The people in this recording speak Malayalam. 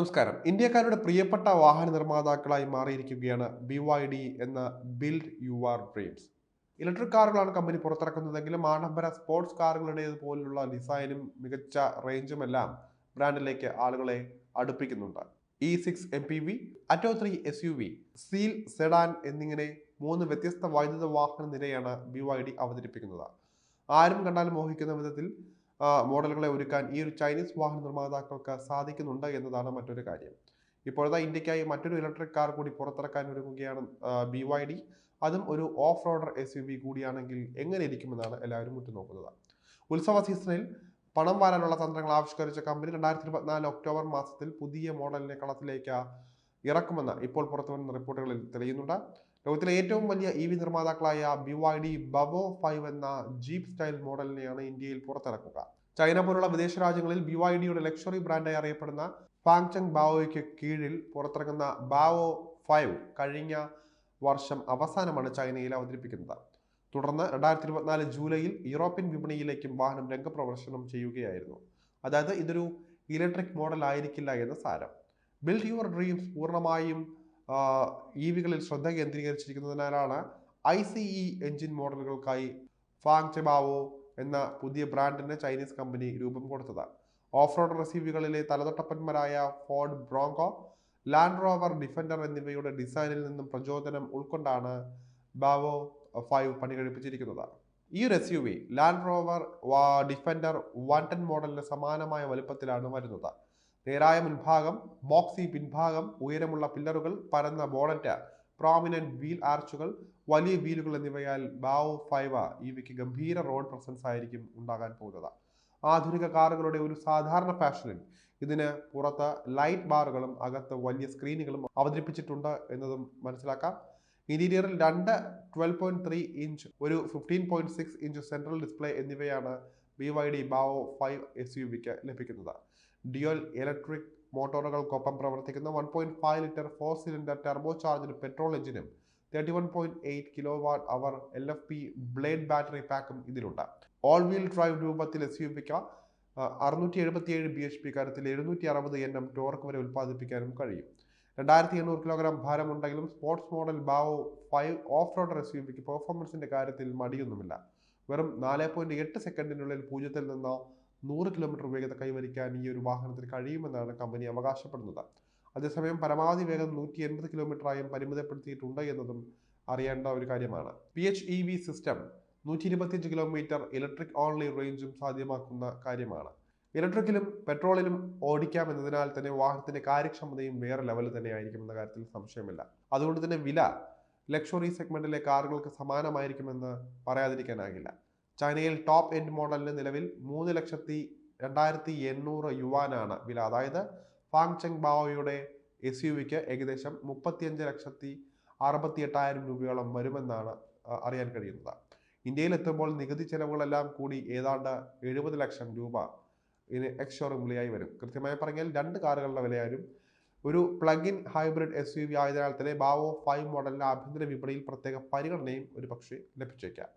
നമസ്കാരം. ഇന്ത്യക്കാരുടെ പ്രിയപ്പെട്ട വാഹന നിർമ്മാതാക്കളായി മാറിയിരിക്കുകയാണ് ബി വൈ ഡി എന്ന build your dreams electric കാറുകളാണ് കമ്പനി പുറത്തിറക്കുന്നതെങ്കിലും ആഡംബര സ്പോർട്സ് കാറുകളുടേതുപോലുള്ള ഡിസൈനും മികച്ച റേഞ്ചും എല്ലാം ബ്രാൻഡിലേക്ക് ആളുകളെ അടുപ്പിക്കുന്നുണ്ട്. E six M P V Atto three S U V Seal sedan എന്നിങ്ങനെ മൂന്ന് വ്യത്യസ്ത വൈദ്യുത വാഹന നിരയാണ് ബി വൈ ഡി അവതരിപ്പിക്കുന്നത്. ആരും കണ്ടാലും മോഹിക്കുന്ന വിധത്തിൽ മോഡലുകളെ ഒരുക്കാൻ ഈ ഒരു ചൈനീസ് വാഹന നിർമ്മാതാക്കൾക്ക് സാധിക്കുന്നുണ്ട് എന്നതാണ് മറ്റൊരു കാര്യം. ഇപ്പോഴത്തെ ഇന്ത്യക്കായി മറ്റൊരു ഇലക്ട്രിക് കാർ കൂടി പുറത്തിറക്കാൻ ഒരുങ്ങുകയാണ് ബി വൈ ഡി അതും ഒരു off roader S U V കൂടിയാണെങ്കിൽ എങ്ങനെ ഇരിക്കുമെന്നാണ് എല്ലാവരും ഉറ്റുനോക്കുന്നത്. ഉത്സവ സീസണിൽ പണം വാരാനുള്ള തന്ത്രങ്ങൾ ആവിഷ്കരിച്ച കമ്പനി രണ്ടായിരത്തി ഇരുപത്തിനാല് ഒക്ടോബർ മാസത്തിൽ പുതിയ മോഡലിനെ കളത്തിലേക്ക് ഇറക്കുമെന്ന് ഇപ്പോൾ പുറത്തു വരുന്ന റിപ്പോർട്ടുകളിൽ തെളിയുന്നുണ്ട്. ലോകത്തിലെ ഏറ്റവും വലിയ E V നിർമ്മാതാക്കളായ B Y D Bao five എന്ന ജീപ്പ് സ്റ്റൈൽ മോഡലിനെയാണ് ഇന്ത്യയിൽ പുറത്തിറക്കുക. ചൈന പോലുള്ള വിദേശ രാജ്യങ്ങളിൽ ബി വൈ ഡിയുടെ ലക്ഷറി ബ്രാൻഡായി അറിയപ്പെടുന്ന ഫാങ്ചങ് ബാവോയ്ക്ക് കീഴിൽ പുറത്തിറങ്ങുന്ന ബാവോ ഫൈവ് കഴിഞ്ഞ വർഷം അവസാനമാണ് ചൈനയിൽ അവതരിപ്പിക്കുന്നത്. തുടർന്ന് രണ്ടായിരത്തി ഇരുപത്തിനാല് ജൂലൈയിൽ യൂറോപ്യൻ വിപണിയിലേക്കും വാഹനം രംഗപ്രദർശനം ചെയ്യുകയായിരുന്നു. അതായത് ഇതൊരു ഇലക്ട്രിക് മോഡൽ ആയിരിക്കില്ല എന്ന് സാരം. ബിൽഡ് യുവർ ഡ്രീംസ് പൂർണമായും ഇ വികളിൽ ശ്രദ്ധ കേന്ദ്രീകരിച്ചിരിക്കുന്നതിനാലാണ് ഐ സി ഇ എഞ്ചിൻ മോഡലുകൾക്കായി ഫാങ് ചെബാവോ എന്ന പുതിയ ബ്രാൻഡിന് ചൈനീസ് കമ്പനി രൂപം കൊടുത്തത്. ഓഫ് റോഡ് റെസീവുകളിലെ തലതൊട്ടപ്പന്മാരായ Ford Bronco Land Rover Defender എന്നിവയുടെ ഡിസൈനിൽ നിന്നും പ്രചോദനം ഉൾക്കൊണ്ടാണ് ബാവോ ഫൈവ് പണി കഴിപ്പിച്ചിരിക്കുന്നത് ഈ ഒരു S U V Land Rover Defender one ten മോഡലിന് സമാനമായ വലുപ്പത്തിലാണ് വരുന്നത്. നേരായ മുൻഭാഗം ബോക്സി പിൻഭാഗം ഉയരമുള്ള പില്ലറുകൾ പരന്ന ബോണറ്റ് പ്രോമിനന്റ് വീൽ ആർച്ചുകൾ വലിയ വീലുകൾ എന്നിവയാൽ ബാവോ ഫൈവ ഇവയ്ക്ക് ഗംഭീര റോഡ് പ്രസൻസ് ആയിരിക്കും ഉണ്ടാകാൻ പോകുന്നത്. ആധുനിക കാറുകളുടെ ഒരു സാധാരണ ഫാഷനിൽ ഇതിന് പുറത്ത് ലൈറ്റ് ബാറുകളും അകത്ത് വലിയ സ്ക്രീനുകളും അവതരിപ്പിച്ചിട്ടുണ്ട് എന്നതും മനസ്സിലാക്കാം. ഇന്റീരിയറിൽ രണ്ട് ട്വൽവ് പോയിന്റ് ത്രീ ഇഞ്ച് ഒരു fifteen point six inch central display എന്നിവയാണ് B Y D Bao five S U വിക്ക് ലഭിക്കുന്നത്. ഡ്യുവൽ ഇലക്ട്രിക് മോട്ടോറുകൾക്കൊപ്പം പ്രവർത്തിക്കുന്ന one point five litre four cylinder turbo charged petrol എഞ്ചിനും thirty one point eight kilo watt hour L F P blade battery പാക്കും ഇതിലുണ്ട്. ഓൾ വീൽ ഡ്രൈവ് രൂപത്തിൽ എസ് യു വിക്ക് അറുന്നൂറ്റി എഴുപത്തിയേഴ് ബി എച്ച് പി കാര്യത്തിൽ എഴുന്നൂറ്റി അറുപത് എൻ എം ടോർക്ക് വരെ ഉൽപ്പാദിപ്പിക്കാനും കഴിയും. രണ്ടായിരത്തി എണ്ണൂറ് kilogram ഭാരമുണ്ടെങ്കിലും sports model Bao five off road S U വിക്ക് പെർഫോമൻസിന്റെ കാര്യത്തിൽ മടിയൊന്നുമില്ല. വെറും നാല് പോയിന്റ് എട്ട് സെക്കൻഡിനുള്ളിൽ പൂജ്യത്തിൽ നിന്ന് നൂറ് കിലോമീറ്റർ വേഗത കൈവരിക്കാൻ ഈ ഒരു വാഹനത്തിന് കഴിയുമെന്നാണ് കമ്പനി അവകാശപ്പെടുന്നത്. അതേസമയം പരമാവധി വേഗം നൂറ്റി എൺപത് കിലോമീറ്ററായും പരിമിതപ്പെടുത്തിയിട്ടുണ്ട് എന്നതും അറിയേണ്ട ഒരു കാര്യമാണ്. P H E V system നൂറ്റി ഇരുപത്തിയഞ്ച് കിലോമീറ്റർ ഇലക്ട്രിക് ഓൺലി റേഞ്ചും സാധ്യമാക്കുന്ന കാര്യമാണ്. ഇലക്ട്രിക്കിലും പെട്രോളിലും ഓടിക്കാം എന്നതിനാൽ തന്നെ വാഹനത്തിന്റെ കാര്യക്ഷമതയും വേറെ ലെവലിൽ തന്നെ ആയിരിക്കും എന്ന കാര്യത്തിൽ സംശയമില്ല. അതുകൊണ്ട് തന്നെ വില ലക്ഷറി സെഗ്മെന്റിലെ കാറുകൾക്ക് സമാനമായിരിക്കുമെന്ന് പറയാതിരിക്കാനാകില്ല. ചൈനയിൽ ടോപ്പ് എൻഡ് മോഡലിന് നിലവിൽ മൂന്ന് ലക്ഷത്തി രണ്ടായിരത്തി എണ്ണൂറ് യുവാനാണ് വില. അതായത് ഫാങ് ചെങ് ബാവോയുടെ എസ് യു വിക്ക് ഏകദേശം മുപ്പത്തിയഞ്ച് ലക്ഷത്തി അറുപത്തി എട്ടായിരം രൂപയോളം വരുമെന്നാണ് അറിയാൻ കഴിയുന്നത്. ഇന്ത്യയിൽ എത്തുമ്പോൾ നികുതി ചെലവുകളെല്ലാം കൂടി ഏതാണ്ട് എഴുപത് ലക്ഷം രൂപ ഇതിന് എക്സ് ഷോറൂം വിലയായി വരും. കൃത്യമായി പറഞ്ഞാൽ രണ്ട് കാറുകളുടെ വിലയായാലും ഒരു plug in hybrid S U V ആയതിനാൽ തന്നെ ബാവോ ഫൈവ് മോഡലിന് ആഭ്യന്തര വിപണിയിൽ പ്രത്യേക പരിഗണനയും ഒരുപക്ഷേ ലഭിച്ചേക്കാം.